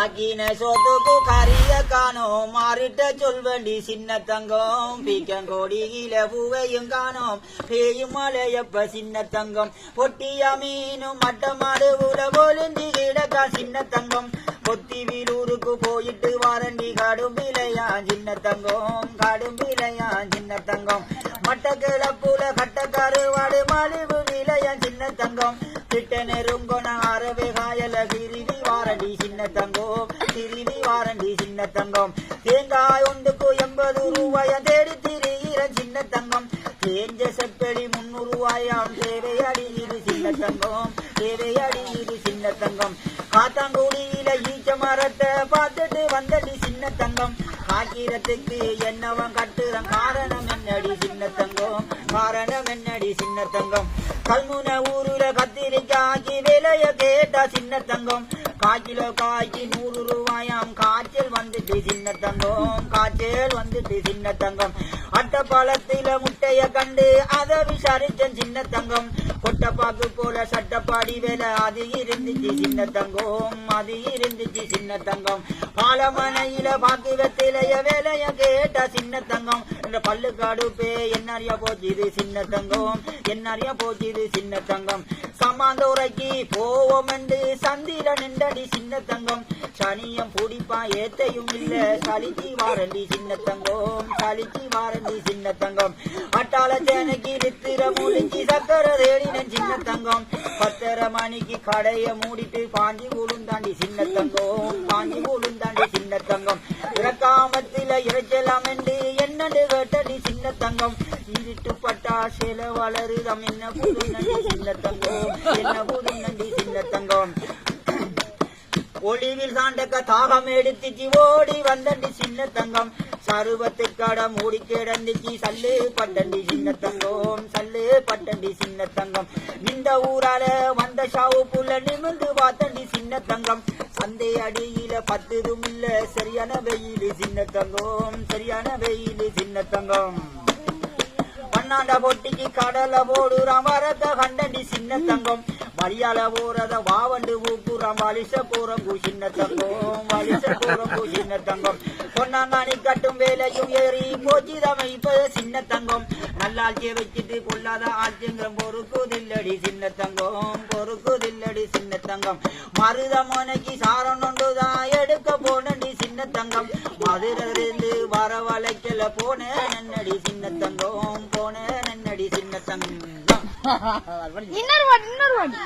ஆக்கின சோத்துக்கு கரிய காணோம் மாறிட்ட சொல்வண்டி சின்ன தங்கம் பீக்கங்கோடி கீழ பூவையும் காணோம் பேயும் மலையப்ப சின்ன தங்கம் பொட்டிய மீனும் மட்ட மாடு உல போலுந்தி கிடக்கா சின்ன தங்கம் கொத்தி வீலூருக்கு போயிட்டு வாரண்டி கடும் விலையா சின்ன தங்கம் கடும் விலையா சின்ன தங்கம் மட்ட கிளப்புல கட்ட கருவாடு மலிவு விலையா சின்ன தங்கம் திட்ட நெருங்கொன அறவே காயல கிருவி வாரண்டி சின்ன தங்கம் கிருவி வாரண்டி சின்ன தங்கம் தேங்காய் ஒன்றுக்கு எண்பது ரூபாய தேடி திரிகிற சின்ன தங்கம் தேஞ்ச செப்பெளி முன்னூறு ரூபாயாம் தேவையடி இது சின்ன தங்கம் தேவையடி இது சின்ன தங்கம் காத்தாங்குடியில ஈச்ச மரத்தை பார்த்துட்டு வந்தடி சின்ன தங்கம் காக்கிரத்துக்கு என்னவன் கட்டுறான் காரணம் என்னடி சின்ன தங்கம் காரணம் என்ன என்னடி சின்ன தங்கம். கல்முனை ஊருல கத்திரிக்காய்க்கு விலைய கேட்டா சின்ன தங்கம். காய்கிலோ காய்க்கு நூறு ரூபாயாம். காய்ச்சல் வந்துட்டு சின்ன தங்கம். காய்ச்சல் வந்துட்டு சின்ன தங்கம். அட்டப்பாலத்தில முட்டைய கண்டு அதை விசாரிச்சன் சின்ன தங்கம். கொட்ட கொட்டப்பாக்கு போல சட்டப்பாடி வேலை அது இருந்துச்சு சின்ன தங்கம் அது இருந்துச்சு சின்ன தங்கம். பாலமனையில பாக்கு வெத்திலைய வேலைய கேட்டா சின்ன தங்கம். இந்த பல்லுக்காடு பே என்னறியா போச்சு இது சின்ன தங்கம். என்னறியா போச்சு இது சின்ன தங்கம். சமாந்தோரைக்கு போவோம் என்று சந்திர நின்றடி சின்ன தங்கம். சனியம் பூடிப்பா ஏத்தையும் இல்ல சளிச்சி வாரண்டி சின்ன தங்கம். சளிச்சி வாரண்டி சின்ன தங்கம். அட்டாள சேனைக்கு நித்திர முடிஞ்சி பத்தர தேடின சின்ன தங்கம். பத்தரை மணிக்கு கடைய மூடிட்டு பாஞ்சி உளுந்தாண்டி சின்ன தங்கம். பாஞ்சி உளுந்தாண்டி சின்ன தங்கம். இறக்காமத்தில இறைச்சலாம் என்று என்னண்டு கேட்டடி சின்ன தங்கம். இருட்டு பட்டா சில வளருதம். என்ன புது நண்டி சின்ன தங்கம். என்ன புது நண்டி சின்ன தங்கம். ஒளிவில் சாண்டக்க தாகம் எடுத்துச்சு ஓடி வந்தண்டி சின்ன தங்கம் சருவத்து கட மூடி கிடந்துச்சி சல்லு பட்டண்டி சின்ன தங்கம் சல்லு பட்டண்டி சின்ன தங்கம் இந்த ஊரால வந்த ஷாவு புள்ள நிமிந்து பார்த்தண்டி சின்ன தங்கம் சந்தை அடியில பத்துதும் இல்ல சரியான வெயில் சின்ன தங்கம் சரியான வெயில் சின்ன தங்கம் பன்னாண்ட பொட்டிக்கு கடல போடுறான் வரத கண்டண்டி சின்ன தங்கம் வழியால போறத வாவண்டு ஊக்குறான். வலிச போறம் சின்ன தங்கம் வலிச போறம் சின்ன தங்கம். பொன்னாங்காணி கட்டும் வேலையும் ஏறி போச்சிதமை இப்ப சின்ன தங்கம். நல்லாட்சிய வச்சுட்டு கொள்ளாத ஆட்சிங்க பொறுக்குதில்லடி சின்ன தங்கம் பொறுக்குதில்லடி சின்ன தங்கம். மருதமனைக்கு சாரம் ஒன்றுதான் எடுக்க போனடி சின்ன தங்கம். மதுரிலிருந்து வரவழைக்கல போன என்னடி சின்ன தங்கம்? இன்னொரு வாட்டி இன்னொரு வாட்டி.